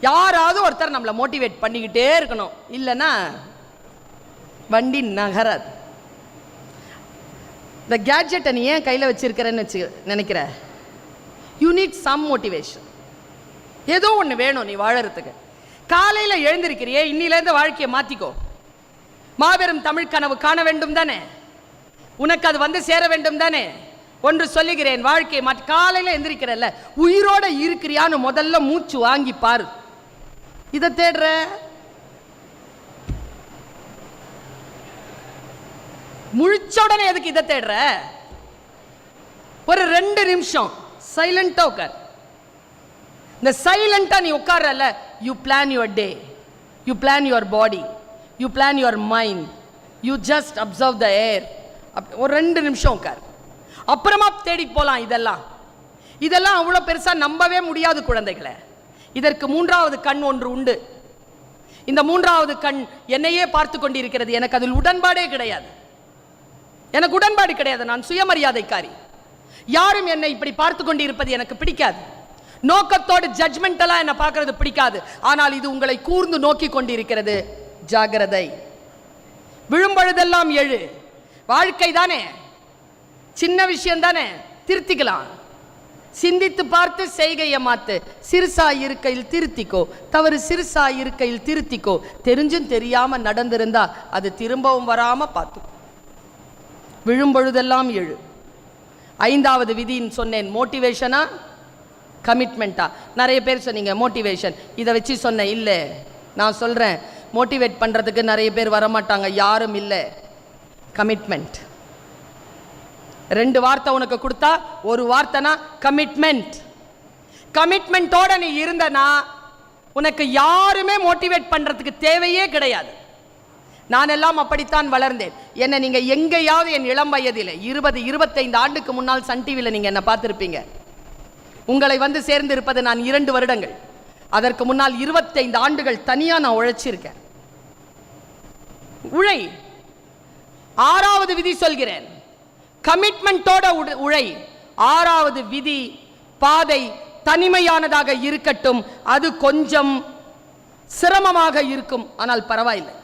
யாராவது ஒருத்தர் நம்மளை மோட்டிவேட் பண்ணிக்கிட்டே இருக்கணும். இல்லைன்னா வண்டி நகராது. இந்த கேட்ஜெட்டை நீ ஏன் கையில் வச்சுருக்கிறேன்னு வச்சு நினைக்கிற? யூ நீட் சம் மோட்டிவேஷன் ஏதோ ஒன்று வேணும் நீ வாழறதுக்கு. காலையில் எழுந்திருக்கிறியே இன்னிலேருந்து வாழ்க்கையை மாற்றிக்கோ மாபெரும் தமிழ் கனவு காண வேண்டும் தானே? உனக்கு அது வந்து சேர வேண்டும் தானே? ஒன்று சொல்லுகிறேன் வாழ்க்கையை மாற்றி. காலையில் எந்திரிக்கிறல்ல உயிரோட இருக்கிறியான்னு முதல்ல மூச்சு வாங்கி பாரு. இதை தேடுற. முழிச்ச உடனே எதுக்கு இதை தேடுற? ஒரு ரெண்டு நிமிஷம். சைலண்டா உட்கார் இந்த சைலண்டா நீ உட்கார்றல you plan your day you plan your body you plan your mind you just observe the air ஒரு ரெண்டு நிமிஷம் உட்கார் அப்புறமா தேடி போகலாம் இதெல்லாம். இதெல்லாம் அவ்வளோ பெருசா நம்பவே முடியாது குழந்தைகளை. இதற்கு மூன்றாவது கண் ஒன்று உண்டு. இந்த மூன்றாவது கண் என்னையே பார்த்து கொண்டிருக்கிறது. எனக்கு அதில் உடன்பாடே கிடையாது. எனக்கு உடன்பாடு கிடையாது. நான் சுயமரியாதைக்காரி. யாரும் என்னை இப்படி பார்த்து கொண்டிருப்பது எனக்கு பிடிக்காது. நோக்கத்தோடு ஜட்மெண்டெல்லாம் என்னை பார்க்கறது பிடிக்காது. ஆனால் இது உங்களை கூர்ந்து நோக்கி கொண்டிருக்கிறது. ஜாகிரதை. விழும்பொழுதெல்லாம் எழு வாழ்க்கை தானே. சின்ன விஷயம் தானே திருத்திக்கலாம். சிந்தித்து பார்த்து செய்கையை மாத்து. சிறுசா இருக்கையில் திருத்திக்கோ. தவறு சிறுசா இருக்கையில் திருத்திக்கோ. தெரிஞ்சும் தெரியாம நடந்திருந்தா அது திரும்பவும் வராம பார்த்து விழும்பொழுதெல்லாம் எழு. ஐந்தாவது விதின்னு சொன்னேன். மோட்டிவேஷனா? கமிட்மெண்ட்டா நிறைய பேர் சொன்னீங்க மோட்டிவேஷன். இதை வச்சு சொன்னேன் இல்லை. நான் சொல்கிறேன் மோட்டிவேட் பண்ணுறதுக்கு நிறைய பேர் வரமாட்டாங்க யாரும் இல்லை. கமிட்மெண்ட். ரெண்டு வார்த்தை உனக்கு கொடுத்தா ஒரு வார்த்தைனா கமிட்மெண்ட் கமிட்மெண்ட்டோட நீ இருந்தனா உனக்கு யாருமே மோட்டிவேட் பண்ணுறதுக்கு தேவையே கிடையாது. நான் எல்லாம் அப்படித்தான் வளர்ந்தேன். என்னை நீங்கள் எங்கேயாவது என் இளம் வயதில் இருபது இருபத்தைந்து ஆண்டுக்கு முன்னால் சன் டிவியில் நீங்கள் என்னை பார்த்துருப்பீங்க. உங்களை வந்து சேர்ந்து இருப்பது நான் இரண்டு வருடங்கள். அதற்கு முன்னால் இருபத்தைந்து ஆண்டுகள் தனியாக நான் உழைச்சிருக்கேன். உழை. ஆறாவது விதி சொல்கிறேன். கமிட்மெண்ட்டோட உழை. ஆறாவது விதி பாதை தனிமையானதாக இருக்கட்டும். அது கொஞ்சம் சிரமமாக இருக்கும். ஆனால் பரவாயில்லை.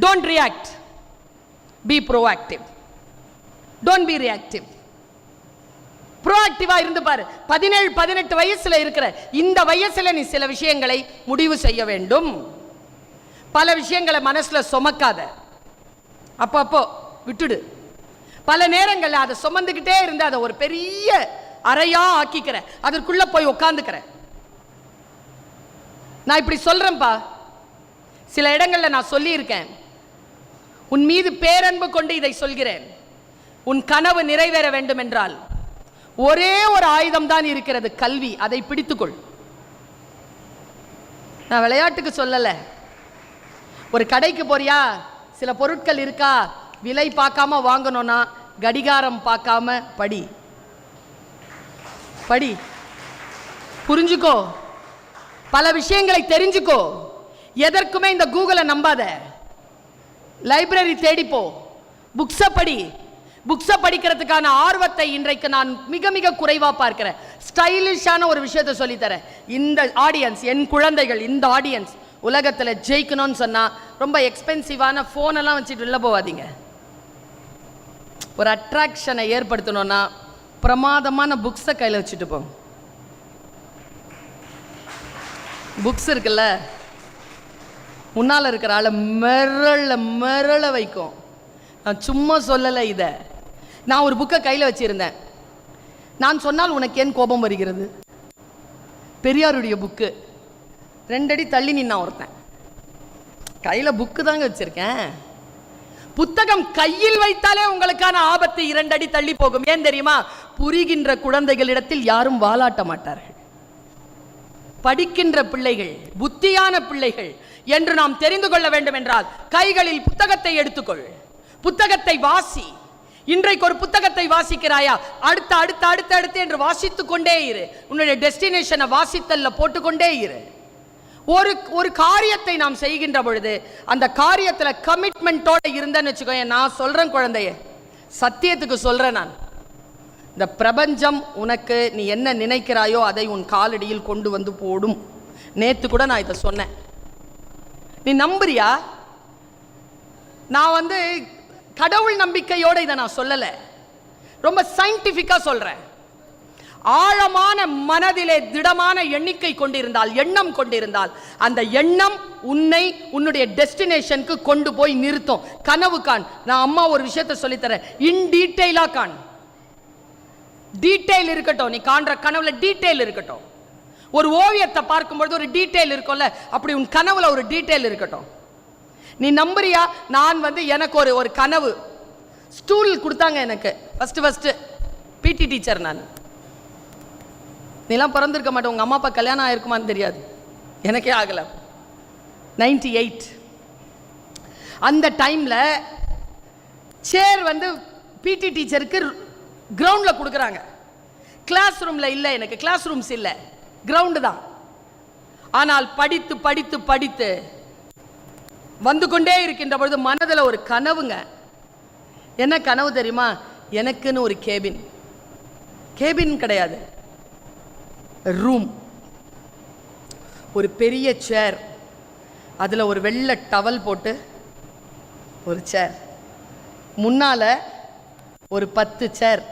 Don't react be proactive don't be reactive ப்ரோஆக்டிவா இருந்து பாரு. பதினேழு பதினெட்டு வயசுல இருக்கிற இந்த வயசுல நீ சில விஷயங்களை முடிவு செய்ய வேண்டும். பல விஷயங்களை மனசுல சுமக்காத. அப்பப்போ விட்டுடு. பல நேரங்கள்ல அதை சுமந்துக்கிட்டே இருந்து அதை ஒரு பெரிய அறையா ஆக்கிக்கிற அதற்குள்ள போய் உட்காந்துக்கிற நான் இப்படி சொல்றேன்ப்பா சில இடங்களில் நான் சொல்லியிருக்கேன். உன் மீது பேரன்பு கொண்டு இதை சொல்கிறேன். உன் கனவு நிறைவேற வேண்டும் என்றால் ஒரே ஒரு ஆயுதம் தான் இருக்கிறது கல்வி. அதை பிடித்துக்கொள். நான் விளையாட்டுக்கு சொல்லல. ஒரு கடைக்கு போறியா? சில பொருட்கள் இருக்கா? விலை பார்க்காம வாங்கணும்னா கடிகாரம் பார்க்காம படி. படி. புரிஞ்சுக்கோ. பல விஷயங்களை தெரிஞ்சுக்கோ. எதற்குமே இந்த கூகுளை நம்பாத. லைப்ரரி தேடிப்போ புக்ஸை படி. புக்ஸை படிக்கிறதுக்கான ஆர்வத்தை இன்றைக்கு நான் மிக மிக குறைவாக பார்க்கிறேன். ஸ்டைலிஷான ஒரு விஷயத்தை சொல்லித்தரேன். இந்த ஆடியன்ஸ் என் குழந்தைகள் இந்த ஆடியன்ஸ் உலகத்தில் ஜெயிக்கணும்னு சொன்னால் ரொம்ப எக்ஸ்பென்சிவான ஃபோனெல்லாம் வச்சுட்டு வெளில போகாதீங்க. ஒரு அட்ராக்ஷனை ஏற்படுத்தணும்னா பிரமாதமான புக்ஸை கையில் வச்சுட்டு போங்க புக்ஸ் இருக்குல்ல? முன்னால் இருக்கிற ஆளை மிரள மிரள வைக்கும். நான் சும்மா சொல்லலை இதை. நான் ஒரு புக்கை கையில் வச்சுருந்தேன். நான் சொன்னால் உனக்கு ஏன் கோபம் வருகிறது? பெரியாருடைய புக்கு ரெண்டடி தள்ளி நின்னா ஒருத்தன். கையில் புக்கு தாங்க வச்சுருக்கேன். புத்தகம் கையில் வைத்தாலே உங்களுக்கான ஆபத்து இரண்டடி தள்ளி போகும். ஏன் தெரியுமா? புரிகின்ற குழந்தைகளிடத்தில் யாரும் வாலாட்ட மாட்டார்கள். படிக்கின்ற பிள்ளைகள் புத்தியான பிள்ளைகள் என்று நாம் தெரிந்து கொள்ள வேண்டும் என்றால் கைகளில் புத்தகத்தை எடுத்துக்கொள். புத்தகத்தை வாசி. இன்றைக்கு ஒரு புத்தகத்தை வாசிக்கிறாயா? அடுத்த அடுத்த அடுத்த அடுத்து என்று வாசித்துக்கொண்டே இரு. உன்னுடைய டெஸ்டினேஷனை வாசித்தல்ல போட்டுக்கொண்டே இரு. ஒரு ஒரு காரியத்தை நாம் செய்கின்ற பொழுது அந்த காரியத்தில் கமிட்மெண்ட்டோட இருந்தேன்னு வச்சுக்கோங்க நான் சொல்கிறேன் குழந்தைய. சத்தியத்துக்கு சொல்கிறேன் நான். இந்த பிரபஞ்சம் உனக்கு நீ என்ன நினைக்கிறாயோ அதை உன் காலடியில் கொண்டு வந்து போடும். நேற்று கூட நான் இதை சொன்னேன். நீ நம்புறியா? நான் வந்து கடவுள் நம்பிக்கையோடு இதை நான் சொல்லலை. ரொம்ப சயின்டிஃபிக்காக சொல்கிறேன் ஆழமான மனதிலே திடமான எண்ணிக்கை கொண்டிருந்தால் எண்ணம் கொண்டிருந்தால் அந்த எண்ணம் உன்னை உன்னுடைய டெஸ்டினேஷனுக்கு கொண்டு போய் நிறுத்தும். கனவு காண். நான் அம்மா ஒரு விஷயத்தை சொல்லித்தரேன். இன் டீட்டெயிலாக காண். டீட்டெயில் இருக்கட்டும். நீ காண்ற கனவுல டீட்டெயில் இருக்கட்டும். ஒரு ஓவியத்தை பார்க்கும்பொழுது ஒரு டீட்டெயில் இருக்கும்ல அப்படி உன் கனவுல ஒரு டீட்டெயில் இருக்கட்டும். நீ நம்புறியா? நான் வந்து எனக்கு ஒரு ஒரு கனவு. ஸ்டூல் கொடுத்தாங்க எனக்கு. ஃபஸ்ட்டு ஃபஸ்ட்டு பிடி டீச்சர் நான். நீலாம் பிறந்திருக்க மாட்டேன். உங்கள் அம்மா அப்பா கல்யாணம் ஆயிருக்குமான்னு தெரியாது. எனக்கே ஆகலை. நைன்டி எயிட் அந்த டைமில் சேர் வந்து பிடி டீச்சருக்கு கிரவுண்டில் கொடுக்குறாங்க. கிளாஸ் ரூமில் இல்லை எனக்கு. கிளாஸ் ரூம்ஸ் இல்லை. கிரவுண்டு தான். ஆனால் படித்து படித்து படித்து வந்து கொண்டே இருக்கின்ற பொழுது மனதில் ஒரு கனவுங்க. என்ன கனவு தெரியுமா? எனக்குன்னு ஒரு கேபின் கேபின் கிடையாது. ரூம் ஒரு பெரிய சேர் அதில் ஒரு வெள்ளை டவல் போட்டு ஒரு சேர் முன்னால் ஒரு பத்து சேர்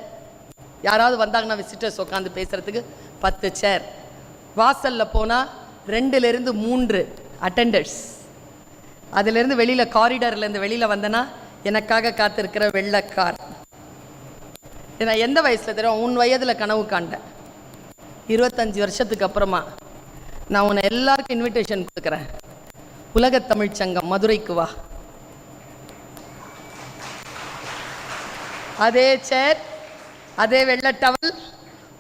யாராவது வந்தாங்கன்னா விசிட்டர்ஸ் உட்காந்து பேசுகிறதுக்கு பத்து சேர் வாசலில் போனால் ரெண்டுலேருந்து மூன்று அட்டெண்டர்ஸ் அதுலேருந்து வெளியில் காரிடர்லேருந்து வெளியில் வந்தேன்னா எனக்காக காத்திருக்கிற வெள்ளைக்கார். ஏன்னா நான் எந்த வயசில் தெரியும்? உன் வயதில் கனவு காண்டேன் இருபத்தஞ்சி வருஷத்துக்கு அப்புறமா நான் உன்னை எல்லாருக்கும் இன்விடேஷன் கொடுக்குறேன். உலக தமிழ்ச் சங்கம் மதுரைக்கு வா. அதே சேர் அதே வெள்ளை டவல்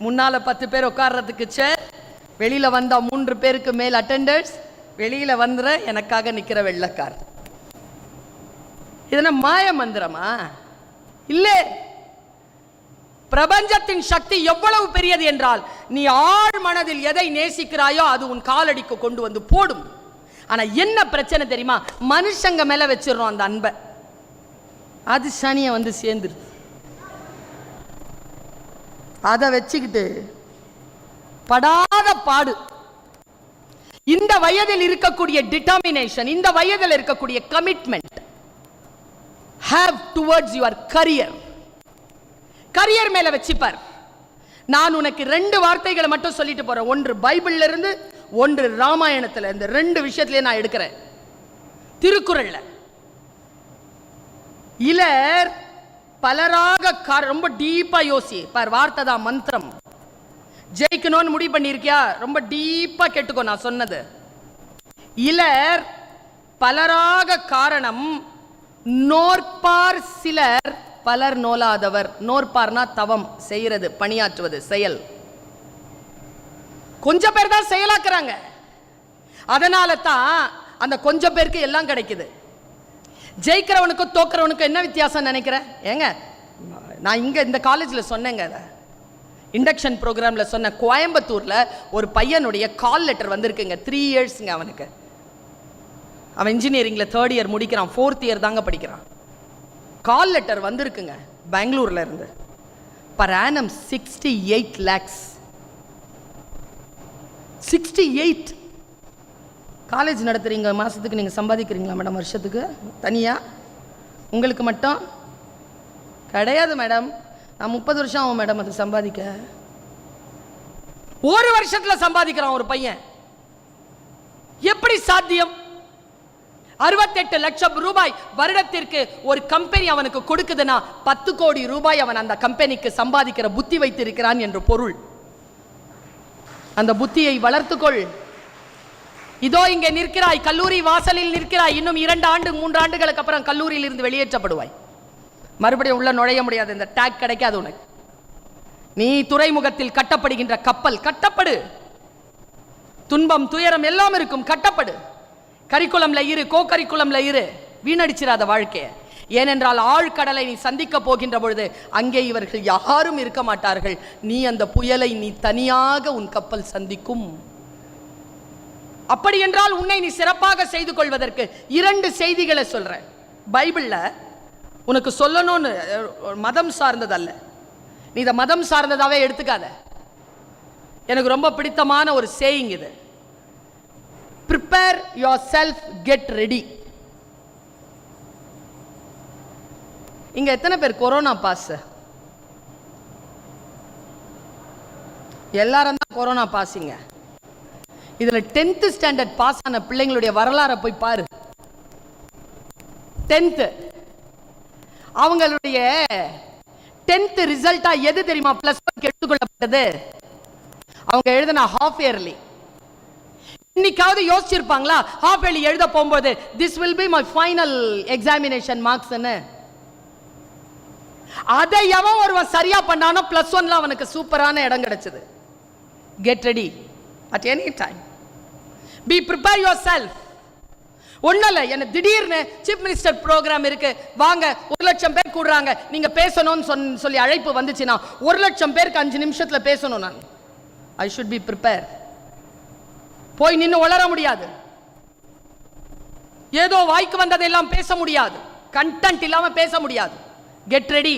முன்னால் பத்து பேர் உட்கார்றதுக்கு சேர் வெளியில் வந்தால் மூன்று பேருக்கு மேல் அட்டெண்டர்ஸ் வெளியில் வந்துற எனக்காக நிற்கிற வெள்ளக்கார் இதென்ன மாய மந்திரமா? இல்லை! பிரபஞ்சத்தின் சக்தி எவ்வளவு பெரியது என்றால் நீ ஆழ் மனதில் எதை நேசிக்கிறாயோ அது உன் காலடிக்கு கொண்டு வந்து போடும். ஆனா என்ன பிரச்சனை தெரியுமா? மனுஷங்க மேல வச்சிடறோம் அந்த அன்பை. அது சனியை வந்து சேர்ந்துருது. அதை வச்சுக்கிட்டு படாத பாடு. இந்த வயதில் இருக்கக்கூடிய டிட்டர்மினேஷன் இந்த வயதில் இருக்கக்கூடிய commitment have towards your career career மேல வச்சுப்பார். நான் உனக்கு ரெண்டு வார்த்தைகளை மட்டும் சொல்லிட்டு போறேன். ஒன்று பைபிள்ல இருந்து ஒன்று ராமாயணத்துல. இந்த ரெண்டு விஷயத்திலே நான் எடுக்கிறேன். திருக்குறள்ல. இலர் பலராக கார ரொம்ப டீப்பா யோசி. பார் வார்த்தை தான் மந்திரம். ஜெயிக்கணும்னு முடிவு பண்ணியிருக்கியா? ரொம்ப டீப்பா கேட்டுக்கோ நான் சொன்னது. இலர் பலராக காரணம் நோற்பார் சிலர் பலர் நோலாதவர் நோற்பார்னா தவம் செய்யறது பணியாற்றுவது செயல். கொஞ்சம் பேர் தான் செயலாக்குறாங்க. அதனால தான் அந்த கொஞ்சம் பேருக்கு எல்லாம் கிடைக்குது. ஜெயிக்கிறவனுக்கும் தோக்கிறவனுக்கும் என்ன வித்தியாசம் நினைக்கிறேன் ஏங்க நான் இங்க இந்த காலேஜில் சொன்னேங்க அதை. இண்டக்ஷன் ப்ரோக்ராமில் சொன்ன கோயம்புத்தூரில் ஒரு பையனுடைய கால் லெட்டர் வந்திருக்குங்க. த்ரீ இயர்ஸுங்க அவனுக்கு. அவன் இன்ஜினியரிங்கில் தேர்ட் இயர் முடிக்கிறான். ஃபோர்த் இயர் தாங்க படிக்கிறான். கால் லெட்டர் வந்திருக்குங்க பெங்களூரில் இருந்து. Per annum sixty eight lakhs sixty eight college நடத்துகிறீங்க மாதத்துக்கு நீங்கள் சம்பாதிக்கிறீங்களா மேடம் வருஷத்துக்கு? தனியாக உங்களுக்கு மட்டும்? கிடையாது மேடம் நான் முப்பது வருஷம் ஆகும் மேடம் அது சம்பாதிக்க. ஒரு வருஷத்தில் சம்பாதிக்கிறான் ஒரு பையன். எப்படி சாத்தியம்? அறுபத்தெட்டு லட்சம் ரூபாய் வருடத்திற்கு ஒரு கம்பெனி அவனுக்கு கொடுக்குதுன்னா பத்து கோடி ரூபாய் அவன் அந்த கம்பெனிக்கு சம்பாதிக்கிற புத்தி வைத்திருக்கிறான் என்று பொருள். அந்த புத்தியை வளர்த்துக்கொள். இதோ இங்கே நிற்கிறாய் கல்லூரி வாசலில் நிற்கிறாய் இன்னும் இரண்டு ஆண்டு மூன்று ஆண்டுகளுக்கு அப்புறம் கல்லூரியில் இருந்து வெளியேற்றப்படுவாய். மறுபடியும் உள்ள நுழைய முடியாது இந்த டேக் கிடைக்காது உனக்கு. நீ துறைமுகத்தில் கட்டப்படுகின்ற கப்பல் கட்டப்படு. துன்பம் துயரம் எல்லாம் இருக்கும் கட்டப்படு. கரிக்குலம்ல இரு கோ கரிக்குலம்ல இரு. வீணடிச்சிடாத வாழ்க்கையை ஏனென்றால் ஆழ்கடலை நீ சந்திக்க போகின்ற பொழுது அங்கே இவர்கள் யாரும் இருக்க மாட்டார்கள். நீ அந்த புயலை நீ தனியாக உன் கப்பல் சந்திக்கும். அப்படி என்றால் உன்னை நீ சிறப்பாக செய்து கொள்வதற்கு இரண்டு செய்திகளை சொல்றேன். பைபிளில் உனக்கு சொல்லணும்னு மதம் சார்ந்ததல்ல. நீ இதை மதம் சார்ந்ததாகவே எடுத்துக்காத. எனக்கு ரொம்ப பிடித்தமான ஒரு சேயிங் இது. Prepare yourself get ready இங்க எத்தனை பேர் கொரோனா பாஸ் எல்லாரும் தான் கொரோனா பாஸிங்க இதுல டென்த்து ஸ்டாண்டர்ட் பாஸ் ஆன பிள்ளைங்களுடைய வரலாறை போய் பாரு. டென்த்து அவங்களுடைய டென்த்து ரிசல்ட்டா எது தெரியுமா? பிளஸ் ஒன் எடுத்துக்கொள்ளப்பட்டது. அவங்க எழுதின ஹாஃப் இயர்லி இன்னைக்காவது யோசிச்சிருப்பாங்களா? ஹாஃப் எலி எழுத போகும்போது this will be my final examination மார்க்ஸ்னு அதை எவன் ஒருவன் சரியா பண்ணானோ பிளஸ் ஒன்ல அவனுக்கு சூப்பரான இடம் கிடைச்சது. Get ready at any time be prepare yourself ஒன்றும் இல்லை என்ன திடீர்னு சீஃப் மினிஸ்டர் ப்ரோக்ராம் இருக்கு. வாங்க ஒரு லட்சம் பேர் கூடுறாங்க. நீங்க பேசணும்னு சொன் சொல்லி அழைப்பு வந்துச்சுன்னா ஒரு லட்சம் பேருக்கு அஞ்சு நிமிஷத்துல பேசணும் நான். ஐ ஷுட் பி ப்ரிப்பேர் போய் நின்று வளர முடியாது. ஏதோ வாய்க்கு வந்ததெல்லாம் பேச முடியாது. கண்டென்ட் இல்லாம பேச முடியாது. Get ready